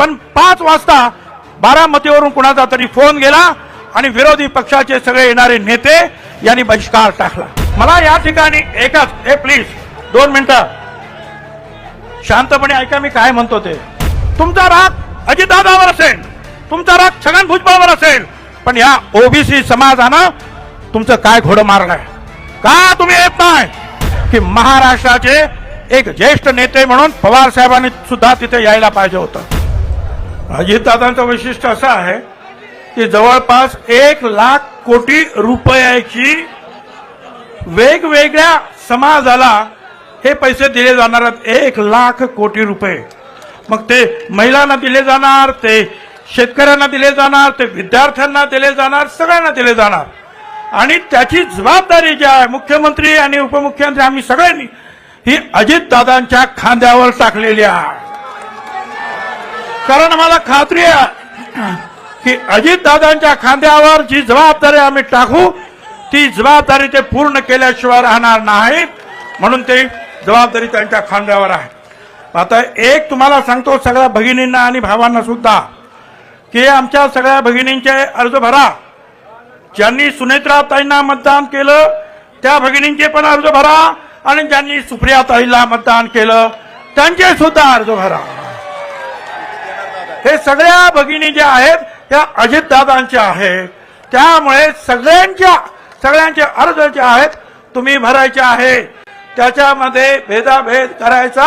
पण पाच वाजता बारामतीवरून कुणाचा तरी फोन गेला आणि विरोधी पक्षाचे सगळे येणारे नेते यांनी बहिष्कार टाकला. मला या ठिकाणी एकच हे प्लीज दोन मिनिटं. शांतपणे ऐका मी काय म्हणतो ते. तुमचा राग अजितदादावर असेल तुमचा राग छगन भुजबळवर असेल पण या ओबीसी समाजानं तुमचं काय घोडं मारलंय? का तुम्ही येत नाही? की महाराष्ट्राचे एक ज्येष्ठ नेते म्हणून पवार साहेबांनी सुद्धा तिथे यायला पाहिजे होतं. अजितदादांचं वैशिष्ट्य असं आहे की जवळपास एक लाख कोटी रुपयाची वेगवेगळ्या समाजाला हे पैसे दिले जाणार आहेत. एक लाख कोटी रुपये. मग ते महिलांना दिले जाणार ते शेतकऱ्यांना दिले जाणार ते विद्यार्थ्यांना दिले जाणार सगळ्यांना दिले जाणार. आणि त्याची जबाबदारी जी आहे मुख्यमंत्री आणि उपमुख्यमंत्री आम्ही सगळ्यांनी ही अजितदादांच्या खांद्यावर टाकलेली आहे. कारण मला खात्री आहे की अजितदादांच्या खांद्यावर जी जबाबदारी आम्ही टाकू ती जबाबदारी ते पूर्ण केल्याशिवाय राहणार नाहीत म्हणून ते जबाबदारी त्यांच्या खांद्यावर आहे. आता एक तुम्हाला सांगतो सगळ्या भगिनींना आणि भावांना सुद्धा की आमच्या सगळ्या भगिनींचे अर्ज भरा. ज्यांनी सुनेत्रा ताईंना मतदान केलं त्या भगिनींचे पण अर्ज भरा आणि ज्यांनी सुप्रिया ताईला मतदान केलं त्यांचे सुद्धा अर्ज भरा. हे सगळ्या भगिनी ज्या आहेत त्या अजितदादांच्या आहेत. त्यामुळे सगळ्यांच्या सगळ्यांचे अर्ज जे आहेत तुम्ही भरायचे आहे. त्याच्यामध्ये भेदाभेद करायचा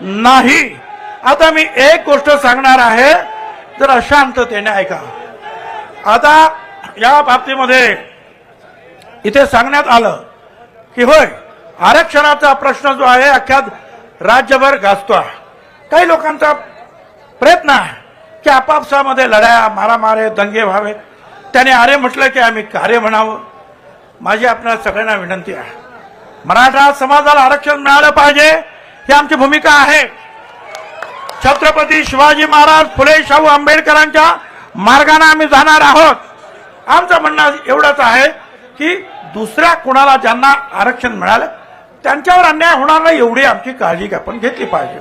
नाही. आता मी एक गोष्ट सांगणार आहे तर अशांततेने ऐका. आता या बाबतीमध्ये इथे सांगण्यात आलं की होय आरक्षणाचा प्रश्न जो आहे अख्ख्या राज्यभर गाजतोय. काही लोकांचा प्रयत्न आहे. की आपापसामध्ये लढाया मारामारे दंगे व्हावे त्याने आरे म्हटलं की आम्ही कार्य म्हणावं. माझी आपल्या सगळ्यांना विनंती आहे. मराठा समाजाला आरक्षण मिळालं पाहिजे ही आमची भूमिका आहे. छत्रपती शिवाजी महाराज फुले शाहू आंबेडकरांच्या मार्गाने आम्ही जाणार आहोत. आमचं म्हणणं एवढंच आहे की दुसऱ्या कुणाला ज्यांना आरक्षण मिळालं त्यांच्यावर अन्याय होणार नाही एवढी आमची काळजी आपण घेतली पाहिजे.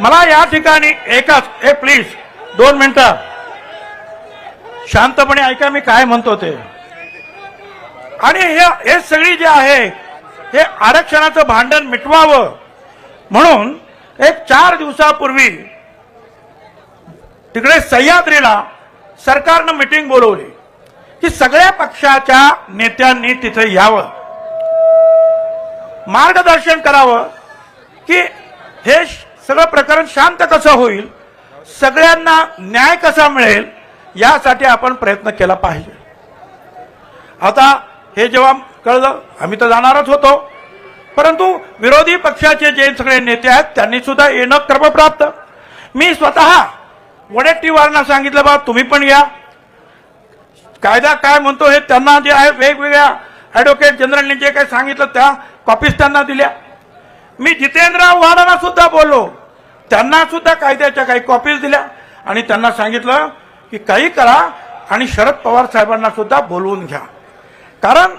मला या ठिकाणी एकच ए प्लीज दोन मिनिटं. शांतपणे ऐका मी काय म्हणतो ते. आणि हे हे सगळी जे आहे हे आरक्षणाचं भांडण मिटवावं म्हणून एक चार दिवसापूर्वी तिकडे सह्याद्रीला सरकारनं मिटिंग बोलवली की सगळ्या पक्षाच्या नेत्यांनी तिथे यावं. मार्गदर्शन करावं की हे सगळं प्रकरण शांत कसं होईल? सगळ्यांना न्याय कसा मिळेल यासाठी आपण प्रयत्न केला पाहिजे. आता हे जेव्हा कळलं आम्ही तर जाणारच होतो. परंतु विरोधी पक्षाचे जे सगळे नेते आहेत त्यांनी सुद्धा येणं क्रमप्राप्त. मी स्वतः वडेट्टीवारांना सांगितलं बा तुम्ही पण या. कायदा काय म्हणतो हे त्यांना जे आहे वेगवेगळ्या ॲडव्होकेट जनरलने जे काही सांगितलं त्या कॉपीज त्यांना दिल्या. मी जितेंद्र आव्हाडांना सुद्धा बोललो. त्यांना सुद्धा कायद्याच्या काही कॉपीज दिल्या. आणि त्यांना सांगितलं की काही करा आणि शरद पवार साहेबांना सुद्धा बोलवून घ्या. कारण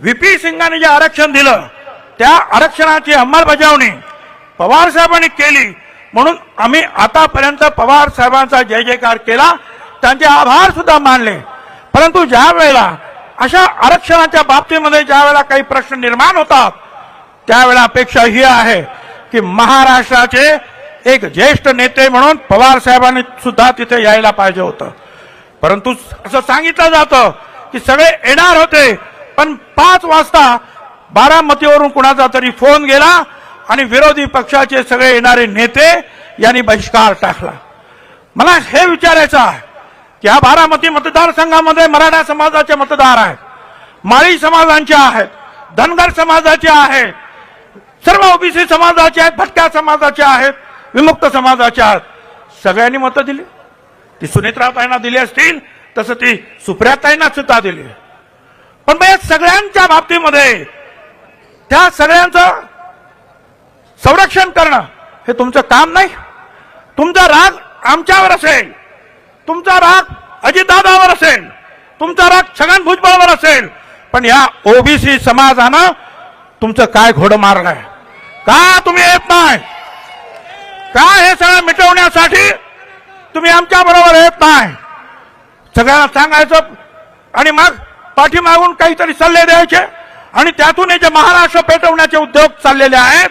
व्ही सिंगाने जे आरक्षण दिलं त्या आरक्षणाची अंमलबजावणी पवार साहेबांनी केली. म्हणून आम्ही आतापर्यंत पवार साहेबांचा जय जयकार केला. त्यांचे आभार सुद्धा मानले. परंतु ज्या वेळेला अशा आरक्षणाच्या बाबतीमध्ये ज्या वेळेला काही प्रश्न निर्माण होतात त्यावेळेला अपेक्षा ही आहे की महाराष्ट्राचे एक ज्येष्ठ नेते म्हणून पवार साहेबांनी सुद्धा तिथे यायला पाहिजे होतं. परंतु असं सांगितलं जातं की सगळे येणार होते पण पाच वाजता बारामतीवरून कुणाचा तरी फोन गेला आणि विरोधी पक्षाचे सगळे येणारे नेते यांनी बहिष्कार टाकला. मला हे विचारायचं आहे की या बारामती मतदारसंघामध्ये मराठा समाजाचे मतदार आहेत माळी समाजांचे आहेत धनगर समाजाचे आहेत सर्व ओबीसी समाजाचे आहेत भटक्या समाजाचे आहेत विमुक्त समाजाचे आहेत. सगळ्यांनी मतं दिली. ती सुनेत्राताईंना दिली असतील तसं ती सुप्रियाताईंना सुद्धा दिली. पण मग या सगळ्यांच्या बाबतीमध्ये त्या सगळ्यांचं संरक्षण करणं हे तुमचं काम नाही. तुमचा राग आमच्यावर असेल. तुमचा राग अजितदादावर असेल. तुमचा राग छगन भुजबळवर असेल. पण या ओबीसी समाजानं तुमचं काय घोडं मारलंय? का तुम्ही येत नाही? का हे सगळं मिटवण्यासाठी तुम्ही आमच्या बरोबर येत नाही? सगळ्यांना सांगायचं आणि मग पाठीमागून काहीतरी सल्ले द्यायचे आणि त्यातून हे जे महाराष्ट्र पेटवण्याचे उद्योग चाललेले आहेत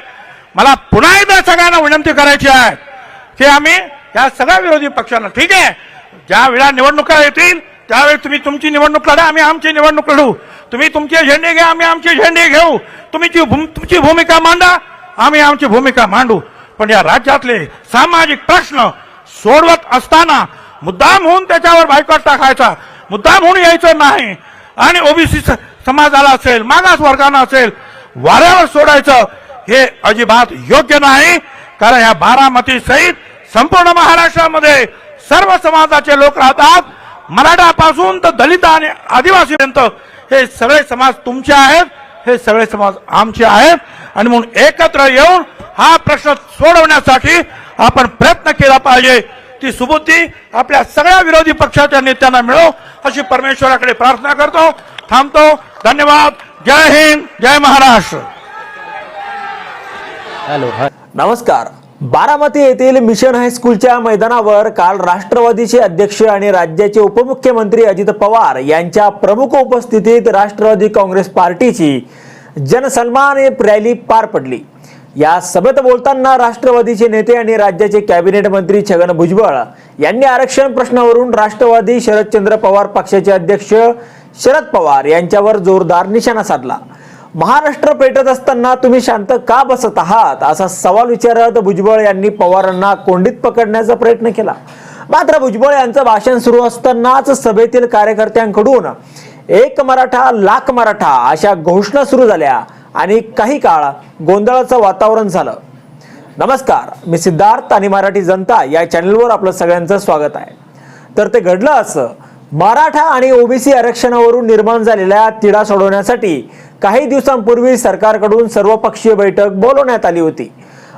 मला पुन्हा एकदा सगळ्यांना विनंती करायची आहे की आम्ही या सगळ्या विरोधी पक्षांना ठीक आहे ज्या वेळा निवडणुका येतील त्यावेळी तुम्ही तुमची निवडणूक लढा आम्ही आमची निवडणूक लढू. तुम्ही तुमचे झेंडे घ्या आम्ही आमचे झेंडे घेऊ. तुम्ही जी तुमची भूमिका मांडा आम्ही आमची भूमिका मांडू. पण या राज्यातले सामाजिक प्रश्न सोडवत असताना मुद्दाम होऊन त्याच्यावर बायकॉट टाकायचा. मुद्दाम होऊन यायचं नाही. आणि ओबीसी समाजाला असेल मागास वर्गांना असेल वाऱ्यावर सोडायचं हे अजिबात योग्य नाही. कारण या बारामती सहित संपूर्ण महाराष्ट्रामध्ये सर्व समाजाचे लोक राहतात. मराठापासून तर दलित आणि आदिवासीपर्यंत हे सगळे समाज तुमचे आहेत. हे सगळे समाज आमचे आहेत आणि म्हणून एकत्र येऊन हा प्रश्न सोडवण्यासाठी आपण प्रयत्न केला पाहिजे. ती सुबुद्धी आपल्या सगळ्या विरोधी पक्षाच्या नेत्यांना मिळो अशी परमेश्वराकडे प्रार्थना करतो. थांबतो. धन्यवाद. जय हिंद. जय महाराष्ट्र. हॅलो नमस्कार. बारामती येथील मिशन हायस्कूलच्या मैदानावर काल राष्ट्रवादीचे अध्यक्ष आणि राज्याचे उपमुख्यमंत्री अजित पवार यांच्या प्रमुख उपस्थितीत राष्ट्रवादी काँग्रेस पार्टीची जनसन्मान रॅली पार पडली. या सभेत बोलताना राष्ट्रवादीचे नेते आणि राज्याचे कॅबिनेट मंत्री छगन भुजबळ यांनी आरक्षण प्रश्नावरून राष्ट्रवादी शरदचंद्र पवार पक्षाचे अध्यक्ष शरद पवार यांच्यावर जोरदार निशाणा साधला. महाराष्ट्र पेटत असताना तुम्ही शांत का बसत आहात? असा सवाल विचारत भुजबळ यांनी पवारांना कोंडीत पकडण्याचा प्रयत्न केला. मात्र भुजबळ यांचं भाषण सुरू असतानाच सभेतील कार्यकर्त्यांकडून एक मराठा लाख मराठा अशा घोषणा सुरू झाल्या आणि काही काळ गोंधळाचं वातावरण झालं. नमस्कार मी सिद्धार्थ आणि मराठी जनता या चॅनलवर आपलं सगळ्यांचं स्वागत आहे. तर ते घडलं असं मराठा आणि ओबीसी आरक्षणावरून निर्माण झालेल्या तिढा सोडवण्यासाठी काही दिवसांपूर्वी सरकारकडून सर्वपक्षीय बैठक बोलवण्यात आली होती.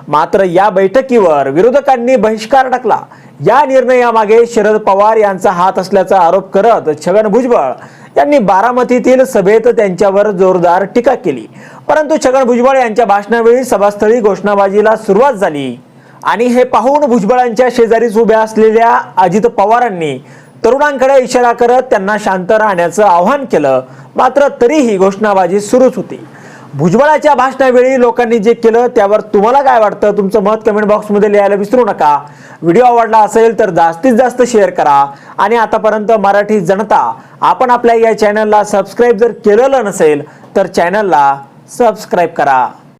मात्र या बैठकीवर विरोधकांनी बहिष्कार टाकला. या निर्णयामागे शरद पवार यांचा हात असल्याचा आरोप करत छगन भुजबळ यांनी बारामतीतील सभेत त्यांच्यावर जोरदार टीका केली. परंतु छगन भुजबळ यांच्या भाषणावेळी सभास्थळी घोषणाबाजीला सुरुवात झाली. आणि हे पाहून भुजबळांच्या शेजारीच उभ्या असलेल्या अजित पवारांनी तरुणांकडे इशारा करत त्यांना शांत राहण्याचं आवाहन केलं. मात्र तरीही घोषणाबाजी सुरूच होती. भुजबळाच्या भाषणावेळी लोकांनी जे केलं त्यावर तुम्हाला काय वाटतं? तुमचं मत कमेंट बॉक्समध्ये लिहायला विसरू नका. व्हिडिओ आवडला असेल तर जास्तीत जास्त शेअर करा. आणि आतापर्यंत मराठी जनता आपण आपल्या या चॅनलला सबस्क्राईब जर केलेलं नसेल तर चॅनलला सबस्क्राईब करा.